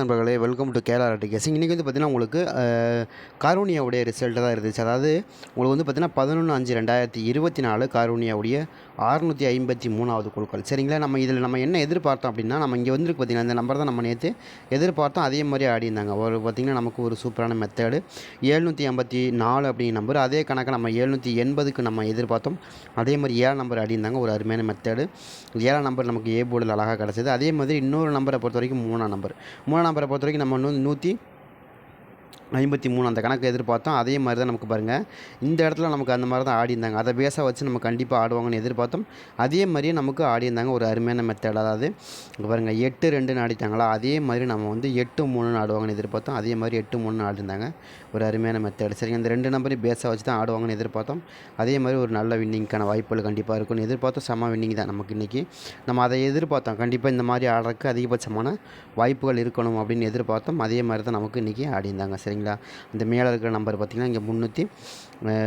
நண்பர்களே welcome to Kerala கேசிங் இன்றைக்கி வந்து பார்த்திங்கன்னா உங்களுக்கு காரூனியாவுடைய ரிசல்ட்டு தான் இருந்துச்சு. அதாவது உங்களுக்கு வந்து பார்த்திங்கன்னா பதினொன்று அஞ்சு ரெண்டாயிரத்தி இருபத்தி நாலு காரூனியாவுடைய அறுநூற்றி ஐம்பத்தி மூணாவது குழுக்கள். சரிங்களா? நம்ம இதில் நம்ம என்ன எதிர்பார்த்தோம் அப்படின்னா நம்ம இங்கே வந்துருக்கு பார்த்திங்கன்னா இந்த நம்பர் தான் நம்ம நேற்று எதிர்பார்த்தோம். அதே மாதிரி ஆடிருந்தாங்க ஒரு பார்த்திங்கன்னா நமக்கு ஒரு சூப்பரான மெத்தேடு ஏழ்நூற்றி ஐம்பத்தி நாலு அப்படிங்கிற நம்பர் அதே கணக்கை நம்ம எழுநூற்றி எண்பதுக்கு நம்ம எதிர்பார்த்தோம். அதே மாதிரி ஏழு நம்பர் ஆடிருந்தாங்க ஒரு அருமையான மெத்தேடு ஏழாம் நம்பர் நமக்கு ஏ போர்டில் அழகாக கிடச்சிது. அதே மாதிரி இன்னொரு நம்பரை பொறுத்த வரைக்கும் மூணாம் நம்பர் மூணாம் நம்பரை பொறுத்த வரைக்கும் நம்ம இன்னும் நூற்றி ஐம்பத்தி மூணு அந்த கணக்கு எதிர்பார்த்தோம். அதே மாதிரி தான் நமக்கு பாருங்கள் இந்த இடத்துல நமக்கு அந்த மாதிரி தான் ஆடி இருந்தாங்க. அதை பேஸாக வச்சு நம்ம கண்டிப்பாக ஆடுவாங்கன்னு எதிர்பார்த்தோம். அதே மாதிரியே நமக்கு ஆடி இருந்தாங்க. ஒரு அருமையான மெத்தட் அதாவது பாருங்கள் எட்டு ரெண்டுன்னு ஆடிட்டாங்களா அதே மாதிரி நம்ம வந்து எட்டு மூணுன்னு ஆடுவாங்கன்னு எதிர்பார்த்தோம். அதே மாதிரி எட்டு மூணுன்னு ஆடிருந்தாங்க ஒரு அருமையான மெத்தட் சரிங்க இந்த ரெண்டு நம்பரையும் பேஸாக வச்சு தான் ஆடுவாங்கன்னு எதிர்பார்த்தோம். அதே மாதிரி ஒரு நல்ல வின்னிங்க்கான வாய்ப்புகள் கண்டிப்பாக இருக்கும்னு எதிர்பார்த்தோம். செம்ம வின்னிங் தான் நமக்கு இன்றைக்கி நம்ம அதை எதிர்பார்த்தோம். கண்டிப்பாக இந்த மாதிரி ஆடுறதுக்கு அதிகபட்சமான வாய்ப்புகள் இருக்கணும் அப்படின்னு எதிர்பார்த்தோம். அதே மாதிரி தான் நமக்கு இன்றைக்கி ஆடியிருந்தாங்க சரிங்களா இந்த மேலே இருக்கிற நம்பர் பார்த்திங்கன்னா இங்கே முந்நூற்றி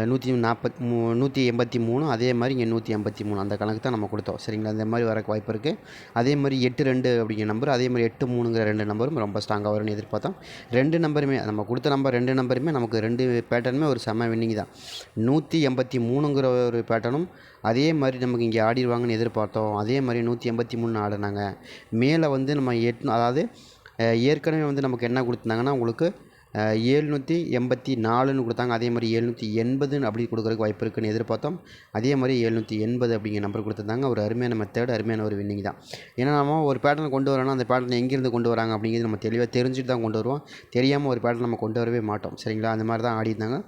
நூற்றி நாற்பத்தி மூ நூற்றி எண்பத்தி மூணு அதே மாதிரி இங்கே நூற்றி எண்பத்தி மூணு. அந்த கணக்கு தான் நம்ம கொடுத்தோம். சரிங்களா? இந்த மாதிரி வரக்கு வாய்ப்பு இருக்குது அதே மாதிரி எட்டு ரெண்டு அப்படிங்கிற நம்பர் அதே மாதிரி எட்டு மூணுங்கிற ரெண்டு நம்பரும் ரொம்ப ஸ்ட்ராங்காக வரும்னு எதிர்பார்த்தோம். ரெண்டு நம்பருமே நம்ம கொடுத்த நம்பர் ரெண்டு நம்பருமே நமக்கு ரெண்டு பேட்டர்னுமே ஒரு செம வின்னிங் தான். நூற்றி எண்பத்தி மூணுங்கிற ஒரு பேட்டர்னும் அதே மாதிரி நமக்கு இங்கே ஆடிடுவாங்கன்னு எதிர்பார்த்தோம். அதே மாதிரி நூற்றி எண்பத்தி மூணு ஆடினாங்க. மேலே வந்து நம்ம எட் அதாவது ஏற்கனவே வந்து நமக்கு என்ன கொடுத்துருந்தாங்கன்னா உங்களுக்கு ஏழ்நூற்றி எண்பத்தி நாலுன்னு கொடுத்தாங்க. அதே மாதிரி ஏழ்நூற்றி எண்பதுன்னு அப்படி கொடுக்குறதுக்கு வாய்ப்பு இருக்குன்னு எதிர்பார்த்தோம். அதே மாதிரி எழுநூற்றி எண்பது அப்படிங்கிற நம்பர் கொடுத்துருந்தாங்க. ஒரு அருமையான மெத்தட் அருமையான ஒரு வின்னிங் தான். ஏன்னா நம்ம ஒரு பேட்டர்ன் கொண்டு வரோன்னா அந்த பேட்டர்ன் எங்கேருந்து கொண்டு வராங்க அப்படிங்கிறது நம்ம தெளிவாக தெரிஞ்சுட்டு தான் கொண்டு வருவோம். தெரியாமல் ஒரு பேட்டர்ன் நம்ம கொண்டு வரவே மாட்டோம். சரிங்களா? அந்த மாதிரி தான் ஆடி இருந்தாங்க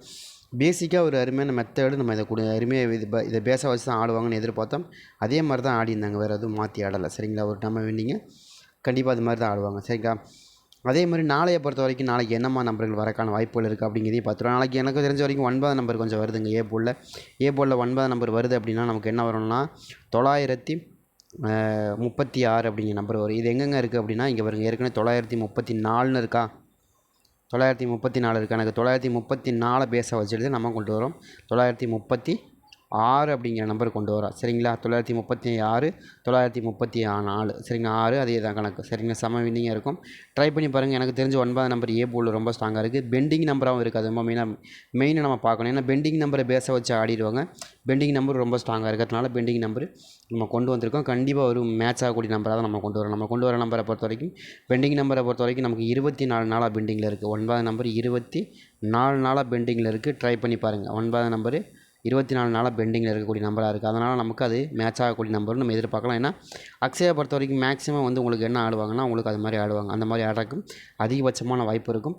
பேசிக்காக ஒரு அருமையான மெத்தேடு நம்ம இதை கொடு அருமையாக இது இதை பேச வச்சு தான் ஆடுவாங்கன்னு எதிர்பார்த்தோம். அதே மாதிரி தான் ஆடி இருந்தாங்க வேறு எதுவும் மாற்றி ஆடலை. சரிங்களா? ஒரு நம்ம வின்னிங்க கண்டிப்பாக அது மாதிரி தான் ஆடுவாங்க. சரிங்களா? அதே மாதிரி நாளையை பொறுத்த வரைக்கும் நாளைக்கு என்னம்மா நம்பர்கள் வரக்கான வாய்ப்புகள் இருக்குது அப்படிங்கிறதையும் பார்த்துருவோம். நாளைக்கு எனக்கு தெரிஞ்ச வரைக்கும் ஒன்பதாம் நம்பர் கொஞ்சம் வருதுங்க ஏ போலில் ஏ போலில் ஒன்பதாம் நம்பர் வருது அப்படின்னா நமக்கு என்ன வரும்னா தொள்ளாயிரத்தி முப்பத்தி ஆறு அப்படிங்கிற நம்பர் வரும். இது எங்கெங்கே இருக்குது அப்படின்னா இங்கே வருங்க ஏற்கனவே தொள்ளாயிரத்தி முப்பத்தி நாலுன்னு இருக்கா? தொள்ளாயிரத்தி முப்பத்தி நாலு இருக்குது எனக்கு தொள்ளாயிரத்தி முப்பத்தி நாலு பேச வச்சுட்டு நம்ம கொண்டு வரோம். தொள்ளாயிரத்தி முப்பத்தி ஆறு அப்படிங்கிற நம்பர் கொண்டு வரோம் சரிங்களா? தொள்ளாயிரத்தி முப்பத்தி ஆறு தொள்ளாயிரத்தி முப்பத்தி நாலு. சரிங்களா ஆறு அதே தான் கணக்கு. சரிங்களா செம வின்னிங்காக இருக்கும். ட்ரை பண்ணி பாருங்கள் எனக்கு தெரிஞ்ச ஒன்பதாம் நம்பர் ஏ போல் ரொம்ப ஸ்ட்ராங்காக இருக்குது பெண்டிங் நம்பராகவும் இருக்காது. ரொம்ப மெயினாக மெயினாக நம்ம பார்க்கணும். ஏன்னா பெண்டிங் நம்பரை பேச வச்சு ஆடிடுவாங்க. பெண்டிங் நம்பர் ரொம்ப ஸ்ட்ராங்காக இருக்கிறதுனால பெண்டிங் நம்பர் நம்ம கொண்டு வந்திருக்கோம். கண்டிப்பாக ஒரு மேட்ச் ஆகக்கூடிய நம்பராக தான் நம்ம கொண்டு வரோம் நம்ம கொண்டு வர நம்பரை பொறுத்த வரைக்கும் பெண்டிங் நம்பரை பொறுத்த வரைக்கும் நமக்கு இருபத்தி நாலு நாளாக பெண்டிங்கில் இருக்குது ஒன்பது நம்பர் இருபத்தி நாலு நாளாக பெண்டிங்கில் இருக்குது ட்ரை பண்ணி பாருங்கள் ஒன்பது நம்பரு இருபத்தி நாலு நாளாக பெண்டிங்கில் இருக்கக்கூடிய நம்பராக இருக்குது அதனால் நமக்கு அது மேட்ச் ஆகக்கூடிய நம்பர்னு நம்ம எதிர்பார்க்கலாம். ஏன்னா அக்ஷயா பொறுத்த வரைக்கும் மேக்ஸிமம் வந்து உங்களுக்கு என்ன ஆடுவாங்கன்னா உங்களுக்கு அது மாதிரி ஆடுவாங்க. அந்த மாதிரி ஆடுறதுக்கும் அதிகபட்சமான வாய்ப்பு இருக்கும்.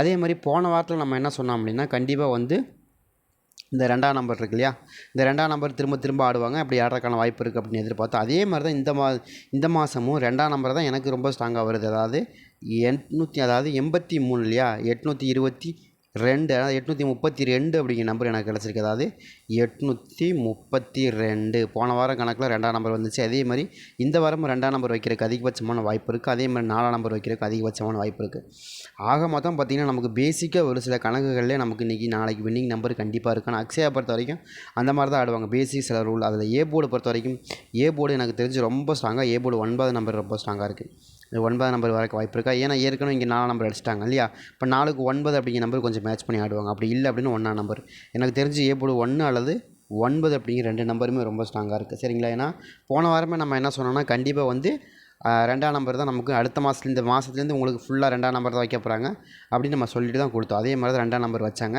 அதே மாதிரி போன வாரத்தில் நம்ம என்ன சொன்னோம் அப்படின்னா கண்டிப்பாக வந்து இந்த ரெண்டாம் நம்பர் இருக்கு இல்லையா? இந்த ரெண்டாம் நம்பர் திரும்ப திரும்ப ஆடுவாங்க. அப்படி ஆடுறதுக்கான வாய்ப்பு இருக்குது அப்படின்னு எதிர்பார்த்தோம் அதே மாதிரி தான் இந்த மா இந்த மாதமும் ரெண்டாம் நம்பர் தான் எனக்கு ரொம்ப ஸ்ட்ராங்காக வருது. அதாவது எட்நூற்றி அதாவது எண்பத்தி மூணு இல்லையா? எட்நூற்றி இருபத்தி ரெண்டு அதாவது எட்நூற்றி முப்பத்தி ரெண்டு அப்படிங்கிற நம்பர் எனக்கு கிடச்சிருக்கு. அதாவது எட்நூற்றி முப்பத்தி ரெண்டு போன வாரம் கணக்கில் ரெண்டாம் நம்பர் வந்துச்சு. அதே மாதிரி இந்த வாரமும் ரெண்டாம் நம்பர் வைக்கிறதுக்கு அதிகபட்சமான வாய்ப்பு இருக்குது அதே மாதிரி நாலாம் நம்பர் வைக்கிறதுக்கு அதிகபட்சமான வாய்ப்பு இருக்குது ஆக மொத்தம் பார்த்திங்கன்னா நமக்கு பேசிக்காக ஒரு சில கணக்குகளில் நமக்கு இன்றைக்கி நாளைக்கு வின்னிங் நம்பர் கண்டிப்பாக இருக்கும் ஆனால் அக்ஷயா பொறுத்த வரைக்கும் அந்த மாதிரி தான் ஆடுவாங்க. பேசிக் சில ரூல் அதில் ஏ போர்டு பொறுத்த வரைக்கும் ஏ போர்டு எனக்கு தெரிஞ்சு ரொம்ப ஸ்ட்ராங்காக ஏ போர்டு ஒன்பது நம்பர் ரொம்ப ஸ்ட்ராங்காக இருக்குது இந்த ஒன்பதாம் நம்பர் வரக்கு வாய்ப்பு இருக்கா ஏன்னா ஏற்கனவே இங்கே நாலாம் நம்பர் அடிச்சிட்டாங்க இல்லையா? இப்போ நாலுக்கு ஒன்பது அப்படிங்கிற நம்பர் கொஞ்சம் மேட்ச் பண்ணி ஆடுவாங்க. அப்படி இல்லை அப்படின்னு ஒன்றாம் நம்பர் எனக்கு தெரிஞ்சு ஏ போர்டு ஒன்று அல்லது ஒன்பது அப்படிங்கிற ரெண்டு நம்பருமே ரொம்ப ஸ்ட்ராங்காக இருக்குது சரிங்களா? ஏன்னா போன வாரமே நம்ம என்ன சொன்னோம்னா கண்டிப்பாக வந்து ரெண்டாம் நம்பர் தான் நமக்கு அடுத்த மாதத்துல இந்த மாதத்துலேருந்து உங்களுக்கு ஃபுல்லாக ரெண்டாம் நம்பர் தான் வைக்க போகிறாங்க அப்படின்னு நம்ம சொல்லிட்டு தான் கொடுத்தோம். அதே மாதிரி தான் ரெண்டாம் நம்பர் வச்சாங்க.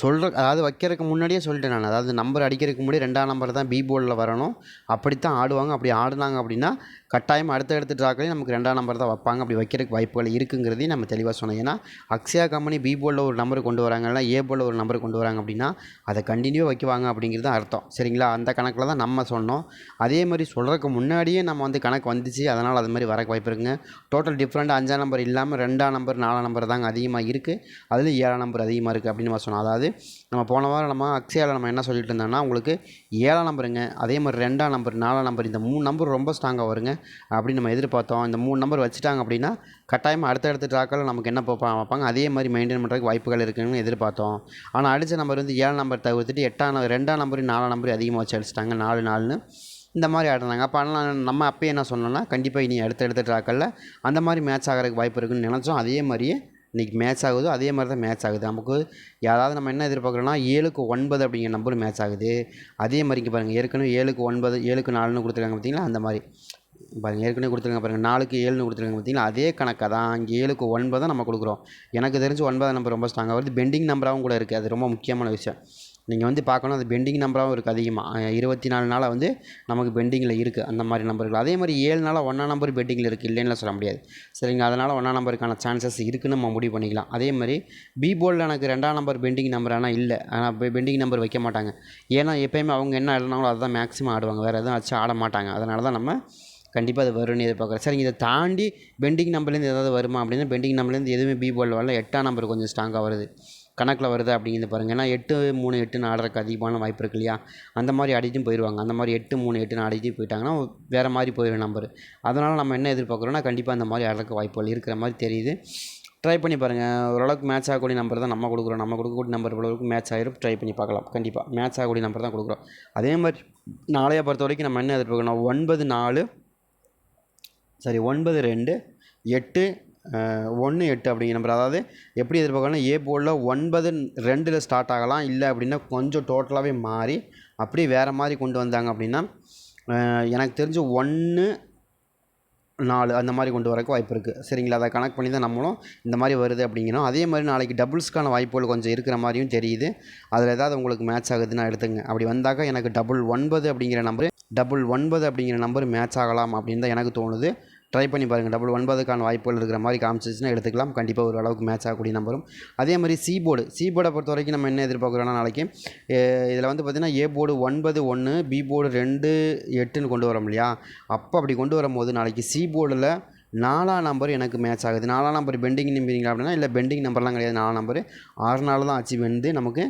சொல்கிற அதாவது வைக்கிறதுக்கு முன்னாடியே சொல்லிட்டேன் நான். அதாவது நம்பர் அடிக்கிறதுக்கு முன்னாடி ரெண்டாம் நம்பர் தான் பி போர்டில் வரணும். அப்படித்தான் ஆடுவாங்க. அப்படி ஆடுனாங்க அப்படின்னா கட்டாயம் அடுத்தடுத்த ட்ராக்களையும் நமக்கு ரெண்டாம் நம்பர் தான் வைப்பாங்க. அப்படி வைக்கிறதுக்கு வாய்ப்புகள் இருக்குங்கிறதையும் நம்ம தெளிவாக சொன்னோம் ஏன்னா அக்ஷயா கம்பெனி பி போர்டில் ஒரு நம்பர் கொண்டு வராங்க. இல்லைனா ஏ போர்டில் ஒரு நம்பர் கொண்டு வராங்க அப்படின்னா அதை கண்டினியூ வைக்குவாங்க அப்படிங்கிறது தான் அர்த்தம். சரிங்களா? அந்த கணக்கில் தான் நம்ம சொன்னோம். அதே மாதிரி சொல்கிறதுக்கு முன்னாடியே நம்ம வந்து கணக்கு வந்துச்சு. அதனால் அது மாதிரி வரக்கு வாய்ப்பு இருக்குங்க. டோட்டல் டிஃப்ரெண்ட் அஞ்சாம் நம்பர் இல்லாமல் ரெண்டாம் நம்பர் நாலாம் நம்பர் தாங்க அதிகமாக இருக்குது அதில் ஏழாம் நம்பர் அதிகமாக இருக்குது அப்படின்னு நம்ம சொன்னோம். அதாவது நம்ம போன வாரம் நம்ம அக்ஷயாவில் நம்ம என்ன சொல்லிட்டு இருந்தோம்னா உங்களுக்கு ஏழாம் நம்பருங்க அதே மாதிரி ரெண்டாம் நம்பர் நாலாம் நம்பர் இந்த மூணு நம்பர் ரொம்ப ஸ்ட்ராங்காக வருங்க. அப்படின்னு நம்ம எதிர்பார்த்தோம். இந்த மூணு நம்பர் வச்சுட்டாங்க அப்படின்னா கட்டாயமாக அடுத்தடுத்த ட்ராக்கில் நமக்கு என்ன பார்ப்பாங்க? வைப்பாங்க அதே மாதிரி மெயின்டைன் பண்ணுறதுக்கு வாய்ப்புகள் இருக்குன்னு எதிர்பார்த்தோம். ஆனால் அடித்த நம்பர் வந்து ஏழாம் நம்பர் தவிர்த்துட்டு எட்டாம் நம்பர் ரெண்டாம் நம்பர் நாலாம் நம்பர் அதிகமாக வச்சு அடிச்சிட்டாங்க. நாலு நாலுன்னு இந்த மாதிரி ஆடினாங்க அப்போ ஆனால் நம்ம அப்போயே என்ன சொன்னோம்னா கண்டிப்பாக இனி அடுத்த அடுத்த ட்ராக்களில் அந்த மாதிரி மேட்ச் ஆகிறதுக்கு வாய்ப்பு இருக்குன்னு நினச்சோம். அதே மாதிரியே இன்றைக்கி மேட்ச் ஆகுதோ அதே மாதிரி தான் மேட்ச் ஆகுது. நமக்கு யாராவது நம்ம என்ன எதிர்பார்க்குறோன்னா ஏழுக்கு ஒன்பது அப்படிங்கிற நம்பர் மேட்ச் ஆகுது. அதே மாதிரி இங்கே பாருங்கள் ஏற்கனவே ஏழுக்கு ஒன்பது ஏழுக்கு நாலுன்னு கொடுத்துருக்காங்க பார்த்தீங்களா அந்த மாதிரி. பாருங்கள் ஏற்கனவே கொடுத்துருக்காங்க பாருங்கள் நாலுக்கு ஏழுன்னு கொடுத்துருக்காங்க பார்த்தீங்களா அதே கணக்காக தான் இங்கே ஏழுக்கு ஒன்பது தான் நம்ம கொடுக்குறோம். எனக்கு தெரிஞ்சு ஒன்பதாம் நம்பர் ரொம்ப ஸ்ட்ராங்காக வருது. பெண்டிங் நம்பராகவும் கூட இருக்குது அது ரொம்ப முக்கியமான விஷயம். நீங்கள் வந்து பார்க்கணும் அது பெண்டிங் நம்பராகவும் இருக்குது அதிகமாக இருபத்தி நாலு நாளாக வந்து நமக்கு பெண்டிங்கில் இருக்குது அந்த மாதிரி நம்பர்கள் அதே மாதிரி ஏழு நாளாக ஒன்றா நம்பர் பெண்டிங்கில் இருக்குது இல்லைன்னு சொல்ல முடியாது. சரிங்க அதனால் ஒன்றா நம்பருக்கான சான்சஸ் இருக்குன்னு நம்ம முடிவு பண்ணிக்கலாம். அதே மாதிரி பி போர்டில் எனக்கு ரெண்டாம் நம்பர் பெண்டிங் நம்பர் ஆனால் இல்லை. ஆனால் பெண்டிங் நம்பர் வைக்க மாட்டாங்க. ஏன்னா எப்போயுமே அவங்க என்ன ஆடினாங்களோ அதுதான் மேக்ஸிமம் ஆடுவாங்க. வேறு எதுவும் வச்சு ஆட மாட்டாங்க. அதனால தான் நம்ம கண்டிப்பாக அது வரும்னு எதிர்பார்க்குறேன் சரிங்க இதை தாண்டி பெண்டிங் நம்பர்லேருந்து ஏதாவது வருமா அப்படின்னா பெண்டிங் நம்பர்லேருந்து எதுவுமே பி போர்டில் வரல. எட்டாம் நம்பர் கொஞ்சம் ஸ்ட்ராங்காக வருது. கணக்கில் வருது அப்படிங்கிறது பாருங்கள் ஏன்னா எட்டு மூணு எட்டுன்னு ஆடுறக்கு அதிகமான வாய்ப்பு இருக்கு இல்லையா? அந்த மாதிரி ஆடிட்டும் போயிடுவாங்க அந்த மாதிரி எட்டு மூணு எட்டுன்னு அடிச்சுட்டு போயிட்டாங்கன்னா வேறு மாதிரி போயிடும் நம்பர் அதனால் நம்ம என்ன எதிர்பார்க்குறோன்னா கண்டிப்பாக அந்த மாதிரி ஆடுறதுக்கு வாய்ப்புகள் இருக்கிற மாதிரி தெரியுது. ட்ரை பண்ணி பாருங்கள் ஓரளவுக்கு மேட்ச் ஆகக்கூடிய நம்பர் தான் நம்ம கொடுக்குறோம். நம்ம கொடுக்கக்கூடிய நம்பர் ஓரளவுக்கு மேட்ச் ஆகிரும் ட்ரை பண்ணி பார்க்கலாம். கண்டிப்பாக மேட்ச் ஆகக்கூடிய நம்பர் தான் கொடுக்குறோம். அதே மாதிரி நாளைய பொறுத்த வரைக்கும் நம்ம என்ன எதிர்பார்க்கணும் ஒன்பது நாலு சரி ஒன்பது ரெண்டு எட்டு ஒன்று எட்டு அப்படிங்கிற நம்பர் அதாவது எப்படி எதிர்பார்க்கணும்னா ஏ போர்டில் ஒன்பது ரெண்டில் ஸ்டார்ட் ஆகலாம். இல்லை அப்படின்னா கொஞ்சம் டோட்டலாகவே மாறி அப்படியே வேறு மாதிரி கொண்டு வந்தாங்க அப்படின்னா எனக்கு தெரிஞ்சு ஒன்று நாலு அந்த மாதிரி கொண்டு வரக்கு வாய்ப்பு இருக்குது சரிங்களா? அதை கனெக்ட் பண்ணி தான் நம்மளும் இந்த மாதிரி வருது அப்படிங்கிறோம். அதே மாதிரி நாளைக்கு டபுள்ஸ்க்கான வாய்ப்புகள் கொஞ்சம் இருக்கிற மாதிரியும் தெரியுது. அதில் ஏதாவது உங்களுக்கு மேட்ச் ஆகுதுன்னா எடுத்துங்க. அப்படி வந்தாக்கா எனக்கு டபுள் ஒன்பது அப்படிங்கிற நம்பரு டபுள் ஒன்பது அப்படிங்கிற நம்பர் மேட்ச் ஆகலாம் அப்படின்னு தான் எனக்கு தோணுது. ட்ரை பண்ணி பாருங்கள் டபுள் ஒன்பதுக்கான வாய்ப்புகள் இருக்கிற மாதிரி காமிச்சிச்சுன்னா எடுத்துக்கலாம். கண்டிப்பாக ஒரு அளவுக்கு மேட்ச் ஆகக்கூடிய நம்பரும் அதே மாதிரி சி போர்டு சி போர்டை பொறுத்த வரைக்கும் நம்ம என்ன எதிர்பார்க்குறோன்னா நாளைக்கு இதில் வந்து பார்த்திங்கன்னா ஏ போர்டு ஒன்பது ஒன்று பி போர்டு ரெண்டு எட்டுன்னு கொண்டு வரோம் இல்லையா? அப்போ அப்படி கொண்டு வரும்போது நாளைக்கு சி போர்டில் நாலாம் நம்பர் எனக்கு மேட்ச் ஆகுது. நாலாம் நம்பர் பெண்டிங் நம்புறீங்களா அப்படின்னா இல்லை பெண்டிங் நம்பர்லாம் கிடையாது. நாலாம் நம்பர் ஆறு நாள் தான் ஆச்சு வந்து நமக்கு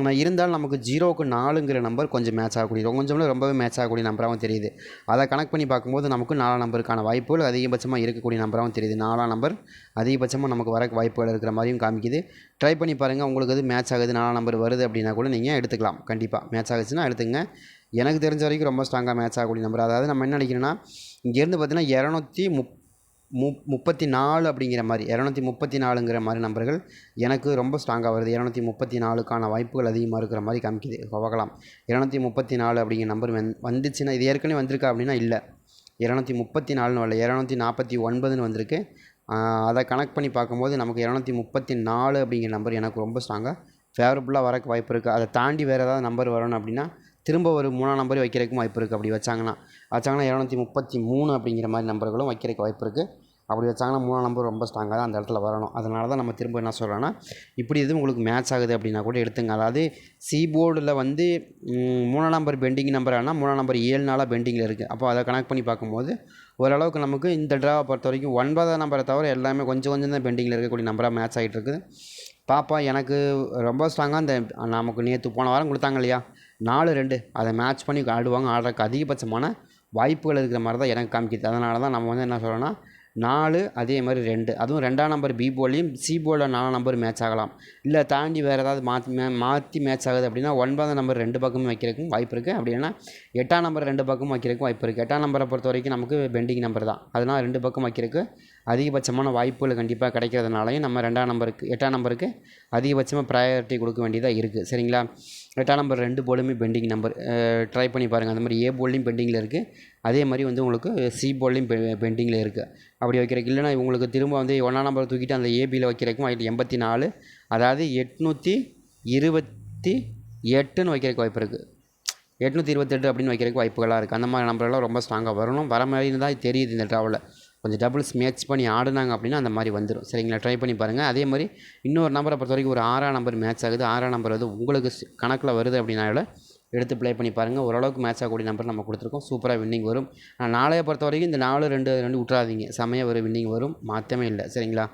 ஆனால் இருந்தாலும் நமக்கு ஜீரோவுக்கு நாலுங்கிற நம்பர் கொஞ்சம் மேட்ச் ஆகக்கூடிய கொஞ்சம் ரொம்பவே மேட்ச் ஆகக்கூடிய நம்பராகவும் தெரியுது. அதை கனெக்ட் பண்ணி பார்க்கும்போது நமக்கு நாலாம் நம்பருக்கான வாய்ப்புகள் அதிகபட்சமாக இருக்கக்கூடிய நம்பராகவும் தெரியுது. நாலாம் நம்பர் அதிகபட்சமாக நமக்கு வர வாய்ப்புகள் இருக்கிற மாதிரியும் காமிக்குது. ட்ரை பண்ணி பாருங்கள் உங்களுக்கு அது மேட்ச் ஆகுது நாலாம் நம்பர் வருது அப்படின்னா கூட நீங்கள் எடுத்துக்கலாம். கண்டிப்பாக மேட்ச் ஆகுச்சுன்னா எடுத்துங்க எனக்கு தெரிஞ்ச வரைக்கும் ரொம்ப ஸ்ட்ராங்காக மேட்ச் ஆகக்கூடிய நம்பர் அதாவது நம்ம என்ன நினைக்கிறோன்னா இங்கேருந்து பார்த்தீங்கன்னா இரநூத்தி முப் மு முப்பத்தி நாலு அப்படிங்கிற மாதிரி இரநூத்தி முப்பத்தி நாலுங்கிற மாதிரி நம்பர்கள் எனக்கு ரொம்ப ஸ்ட்ராங்காக வருது. இரநூத்தி முப்பத்தி நாலுக்கான வாய்ப்புகள் அதிகமாக இருக்கிற மாதிரி காமிக்குது. பார்க்கலாம். இரநூத்தி முப்பத்தி நாலு அப்படிங்கிற நம்பர் வந் வந்துச்சுன்னா இது ஏற்கனவே வந்திருக்கா அப்படின்னா இல்லை. இரநூத்தி முப்பத்தி நாலுன்னு வரல. இரநூத்தி நாற்பத்தி ஒன்பதுன்னு வந்திருக்கு அதை கனெக்ட் பண்ணி பார்க்கும்போது நமக்கு இரநூத்தி முப்பத்தி நாலு அப்படிங்கிற நம்பர் எனக்கு ரொம்ப ஸ்ட்ராங்காக ஃபேவரபுளாக வரக்கு வாய்ப்பு இருக்குது அதை தாண்டி வேறு ஏதாவது நம்பர் வரணும் அப்படின்னா திரும்ப ஒரு மூணாம் நம்பர் வைக்கிறதுக்கும் வாய்ப்பு இருக்குது. அப்படி வச்சாங்கன்னா வச்சாங்கன்னா இரநூத்தி முப்பத்தி மூணு அப்படிங்கிற மாதிரி நம்பர்களும் வைக்கிறதுக்கு வாய்ப்பு இருக்குது. அப்படி வச்சாங்கன்னா மூணாம் நம்பர் ரொம்ப ஸ்ட்ராங்காக தான் அந்த இடத்துல வரணும். அதனால தான் நம்ம திரும்ப என்ன சொல்கிறோன்னா இப்படி எதுவும் உங்களுக்கு மேட்ச் ஆகுது அப்படின்னா கூட எடுத்துங்க. அதாவது சி போர்டில் வந்து மூணாம் நம்பர் பெண்டிங் நம்பர் ஆனால் மூணாம் நம்பர் ஏழு நாளாக பெண்டிங்கில் இருக்குது அப்போ அதை கனெக்ட் பண்ணி பார்க்கும்போது ஓரளவுக்கு நமக்கு இந்த ட்ராவை பொறுத்த வரைக்கும் ஒன்பதாம் நம்பரை தவிர எல்லாமே கொஞ்சம் கொஞ்சம் தான் பெண்டிங்கில் இருக்கக்கூடிய நம்பராக மேட்ச் ஆகிட்டு இருக்குது. பாப்பா எனக்கு ரொம்ப ஸ்ட்ராங்காக அந்த நமக்கு நேற்று போன வாரம் கொடுத்தாங்க இல்லையா? நாலு ரெண்டு. அதை மேட்ச் பண்ணி ஆடுவாங்க ஆடுறதுக்கு அதிகபட்சமான வாய்ப்புகள் இருக்கிற மாதிரி தான் எனக்கு காமிக்குது. அதனால தான் நம்ம வந்து என்ன சொல்கிறோன்னா நாலு அதே மாதிரி ரெண்டு. அதுவும் ரெண்டாம் நம்பர் பி போர்ட்லேயும் சி போலில் நாலாம் நம்பர் மேட்ச் ஆகலாம். இல்லை தாண்டி வேறு ஏதாவது மாற்றி மே மாற்றி மேட்ச் ஆகுது அப்படின்னா ஒன்பதாம் நம்பர் ரெண்டு பக்கமும் வைக்கிறதுக்கும் வாய்ப்பு இருக்குது அப்படின்னா எட்டாம் நம்பர் ரெண்டு பக்கமும் வைக்கிறதுக்கும் வாய்ப்பு இருக்குது எட்டாம் நம்பரை பொறுத்த வரைக்கும் நமக்கு பெண்டிங் நம்பர் தான். அதனால் ரெண்டு பக்கம் வைக்கிறதுக்கு அதிகபட்சமான வாய்ப்புகள் கண்டிப்பாக கிடைக்கிறதுனாலையும் நம்ம ரெண்டாம் நம்பருக்கு எட்டாம் நம்பருக்கு அதிகபட்சமாக ப்ரையாரிட்டி கொடுக்க வேண்டியதாக இருக்குது சரிங்களா? எட்டாம் நம்பர் ரெண்டு போலுமே பெண்டிங் நம்பர் ட்ரை பண்ணி பாருங்கள் அந்த மாதிரி ஏ போல்லையும் பெண்டிங்கில் இருக்குது அதே மாதிரி வந்து உங்களுக்கு சி போல்லையும் பெ பெண்டிங்கில் இருக்குது அப்படி வைக்கிறக்கு இல்லைனா உங்களுக்கு திரும்ப வந்து ஒன்றாம் நம்பர் தூக்கிட்டு அந்த ஏபியில் வைக்கிறக்கும் வாய்ப்பு எண்பத்தி நாலு அதாவது எட்நூற்றி இருபத்தி எட்டுன்னு வைக்கிறதுக்கு வாய்ப்பு இருக்குது எட்நூற்றி இருபத்தெட்டு அப்படின்னு வைக்கிறதுக்கு வாய்ப்புகளாக இருக்குது அந்த மாதிரி நம்பரெல்லாம் ரொம்ப ஸ்ட்ராங்காக வரணும். வர மாதிரி தான் தெரியுது இந்த ட்ராவலில் கொஞ்சம் டபுள்ஸ் மேட்ச் பண்ணி ஆடினாங்க அப்படின்னா அந்த மாதிரி வந்துடும் சரிங்களா? ட்ரை பண்ணி பாருங்கள் அதே மாதிரி இன்னொரு நம்பரை பொறுத்த வரைக்கும் ஒரு ஆறாம் நம்பர் மேட்ச் ஆகுது. ஆறாம் நம்பர் வந்து உங்களுக்கு கணக்கில் வருது அப்படின்னால எடுத்து ப்ளே பண்ணி பாருங்கள் ஓரளவுக்கு மேட்ச் ஆகக்கூடிய நம்பர் நம்ம கொடுத்துருக்கோம். சூப்பராக வின்னிங் வரும். நாளைய பொறுத்த வரைக்கும் இந்த நாலு ரெண்டு ரெண்டு விட்றாதீங்க செமையாக ஒரு வின்னிங் வரும். மாற்றமே இல்லை. சரிங்களா?